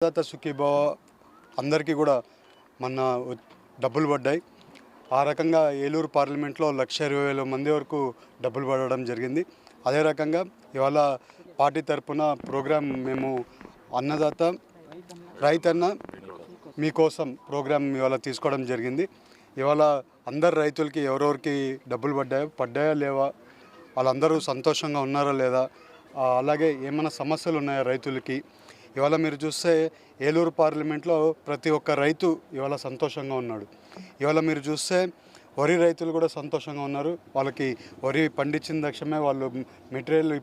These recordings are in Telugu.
అన్నదాత సుఖీభావ అందరికీ కూడా మొన్న డబ్బులు పడ్డాయి. ఆ రకంగా ఏలూరు పార్లమెంట్లో లక్ష ఇరవై వేల మంది వరకు డబ్బులు పడడం జరిగింది. అదే రకంగా ఇవాళ పార్టీ తరఫున ప్రోగ్రాం మేము అన్నదాత రైతన్న మీకోసం ప్రోగ్రాం ఇవాళ తీసుకోవడం జరిగింది. ఇవాళ అందరు రైతులకి ఎవరెవరికి డబ్బులు పడ్డాయో పడ్డాయా లేవా? వాళ్ళందరూ సంతోషంగా ఉన్నారా లేదా? అలాగే ఏమైనా సమస్యలు ఉన్నాయా రైతులకి? ఇవాళ మీరు చూస్తే ఏలూరు పార్లమెంట్లో ప్రతి ఒక్క రైతు ఇవాళ సంతోషంగా ఉన్నాడు. ఇవాళ మీరు చూస్తే వరి రైతులు కూడా సంతోషంగా ఉన్నారు. వాళ్ళకి వరి పండించిన తక్షణమే వాళ్ళు మెటీరియల్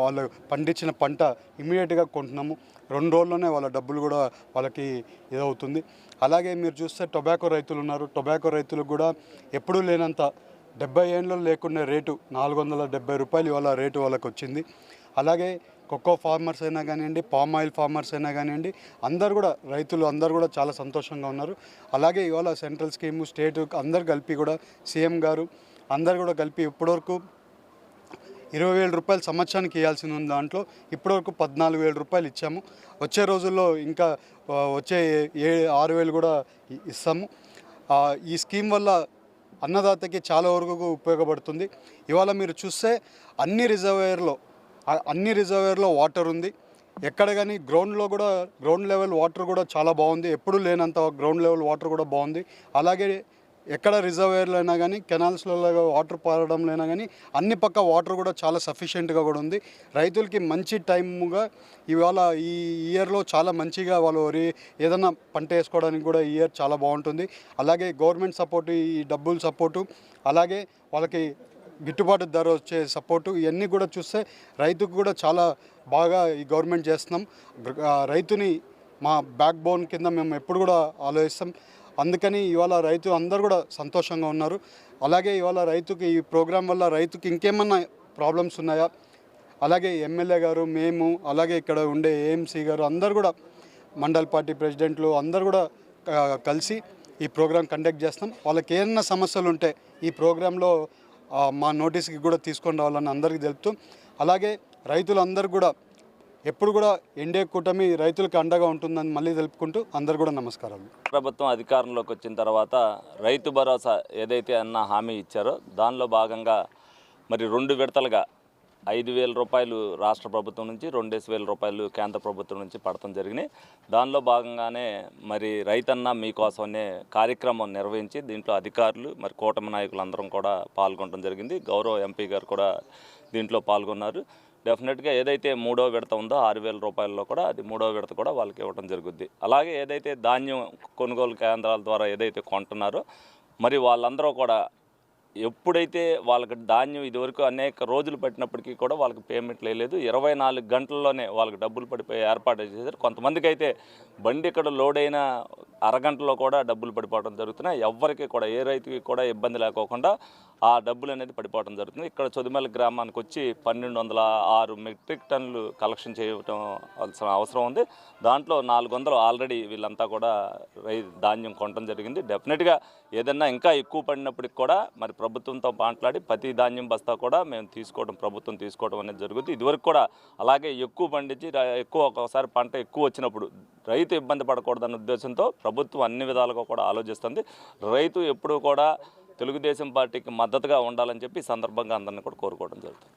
వాళ్ళు పండించిన పంట ఇమీడియట్గా కొంటున్నాము. రెండు రోజుల్లోనే వాళ్ళ డబ్బులు కూడా వాళ్ళకి ఇదవుతుంది. అలాగే మీరు చూస్తే టొబాకో రైతులు ఉన్నారు. టొబాకో రైతులకు కూడా ఎప్పుడూ లేనంత డెబ్బై ఏళ్ళు లేకుండా రేటు నాలుగు వందల డెబ్బై రూపాయలు ఇవాళ రేటు వాళ్ళకి వచ్చింది అలాగే కొక్కో ఫార్మర్స్ అయినా కానివ్వండి పామ్ ఆయిల్ ఫార్మర్స్ అయినా కానివ్వండి అందరు కూడా రైతులు అందరు కూడా చాలా సంతోషంగా ఉన్నారు. అలాగే ఇవాళ సెంట్రల్ స్కీము స్టేట్ అందరు కలిపి కూడా సీఎం గారు అందరు కూడా కలిపి ఇప్పటివరకు ఇరవై వేల రూపాయలు సంవత్సరానికి ఇవ్వాల్సి ఉంది దాంట్లో. ఇప్పటివరకు పద్నాలుగు వేల రూపాయలు ఇచ్చాము. వచ్చే రోజుల్లో ఇంకా వచ్చే ఏ ఆరు వేలు కూడా ఇస్తాము. ఈ స్కీమ్ వల్ల అన్నదాతకి చాలా వరకు ఉపయోగపడుతుంది. ఇవాళ మీరు చూస్తే అన్ని రిజర్వేయర్లో అన్ని రిజర్వేర్లో వాటర్ ఉంది. ఎక్కడ కానీ గ్రౌండ్లో కూడా గ్రౌండ్ లెవెల్ వాటర్ కూడా చాలా బాగుంది. ఎప్పుడూ లేనంత గ్రౌండ్ లెవెల్ వాటర్ కూడా బాగుంది. అలాగే ఎక్కడ రిజర్వేర్లు అయినా కానీ కెనాల్స్లో వాటర్ పారడంలో అయినా కానీ అన్ని పక్క వాటర్ కూడా చాలా సఫిషియెంట్గా కూడా ఉంది. రైతులకి మంచి టైముగా ఇవాళ ఈ ఇయర్లో చాలా మంచిగా వాళ్ళు వరి ఏదైనా పంట వేసుకోవడానికి కూడా ఈ ఇయర్ చాలా బాగుంటుంది. అలాగే గవర్నమెంట్ సపోర్టు ఈ డబ్బులు సపోర్టు అలాగే వాళ్ళకి గిట్టుబాటు ధర వచ్చే సపోర్టు ఇవన్నీ కూడా చూస్తే రైతుకు కూడా చాలా బాగా ఈ గవర్నమెంట్ చేస్తున్నాం. రైతుని మా బ్యాక్ బోన్ కింద మేము ఎప్పుడు కూడా ఆలోచిస్తాం. అందుకని ఇవాళ రైతు అందరు కూడా సంతోషంగా ఉన్నారు. అలాగే ఇవాళ రైతుకి ఈ ప్రోగ్రాం వల్ల రైతుకి ఇంకేమన్నా ప్రాబ్లమ్స్ ఉన్నాయా? అలాగే ఎమ్మెల్యే గారు మేము అలాగే ఇక్కడ ఉండే ఏఎంసీ గారు అందరు కూడా మండల్ పార్టీ ప్రెసిడెంట్లు అందరు కూడా కలిసి ఈ ప్రోగ్రాం కండక్ట్ చేస్తాం వాళ్ళకి ఏమన్నా సమస్యలు ఉంటే ఈ ప్రోగ్రాంలో మా నోటీస్కి కూడా తీసుకొని రావాలని అందరికీ తెలుపుతూ అలాగే రైతులందరూ కూడా ఎప్పుడు కూడా ఎన్డీఏ కూటమి రైతులకు అండగా ఉంటుందని మళ్ళీ తెలుపుకుంటూ అందరు కూడా నమస్కారాలు. ప్రభుత్వం అధికారంలోకి వచ్చిన తర్వాత రైతు భరోసా ఏదైతే అన్న హామీ ఇచ్చారో దానిలో భాగంగా మరి రెండు విడతలుగా ఐదు వేల రూపాయలు రాష్ట్ర ప్రభుత్వం నుంచి రెండేసి వేల రూపాయలు కేంద్ర ప్రభుత్వం నుంచి పడటం జరిగినాయి. దానిలో భాగంగానే మరి రైతన్న మీకోసం అనే కార్యక్రమం నిర్వహించి దీంట్లో అధికారులు మరి కూటమి నాయకులు అందరం కూడా పాల్గొనడం జరిగింది. గౌరవ ఎంపీ గారు కూడా దీంట్లో పాల్గొన్నారు. డెఫినెట్గా ఏదైతే మూడో విడత ఉందో ఆరు వేల రూపాయల్లో కూడా అది మూడో విడత కూడా వాళ్ళకి ఇవ్వడం జరుగుద్ది. అలాగే ఏదైతే ధాన్యం కొనుగోలు కేంద్రాల ద్వారా ఏదైతే కొంటున్నారో మరి వాళ్ళందరూ కూడా ఎప్పుడైతే వాళ్ళకి ధాన్యం ఇదివరకు అనేక రోజులు పట్టినప్పటికీ కూడా వాళ్ళకి పేమెంట్ లేదు ఇరవై నాలుగు గంటల్లోనే వాళ్ళకి డబ్బులు పడిపోయి ఏర్పాటు చేశారు. కొంతమందికి అయితే బండి ఇక్కడ లోడ్ అయిన అరగంటలో కూడా డబ్బులు పడిపోవడం జరుగుతున్నాయి. ఎవరికి కూడా ఏ రైతుకి కూడా ఇబ్బంది లేకోకుండా ఆ డబ్బులు అనేది పడిపోవడం జరుగుతుంది. ఇక్కడ చొదిమల గ్రామానికి వచ్చి పన్నెండు వందల ఆరు మెట్రిక్ టన్నులు కలెక్షన్ చేయటం అవసరం అవసరం ఉంది. దాంట్లో నాలుగు వందలు ఆల్రెడీ వీళ్ళంతా కూడా రై ధాన్యం కొనడం జరిగింది. డెఫినెట్గా ఏదన్నా ఇంకా ఎక్కువ పడినప్పటికి కూడా మరి ప్రభుత్వంతో మాట్లాడి ప్రతి ధాన్యం బస్తా కూడా మేము తీసుకోవడం ప్రభుత్వం తీసుకోవడం అనేది జరుగుతుంది. ఇదివరకు కూడా అలాగే ఎక్కువ పండించి ఎక్కువ ఒకసారి పంట ఎక్కువ వచ్చినప్పుడు రైతు ఇబ్బంది పడకూడదన్న ఉద్దేశంతో ప్రభుత్వం అన్ని విధాలుగా కూడా ఆలోచిస్తుంది. రైతు ఎప్పుడూ కూడా తెలుగుదేశం పార్టీకి మద్దతుగా ఉండాలని చెప్పి ఈ సందర్భంగా అందరినీ కూడా కోరుకోవడం జరుగుతుంది.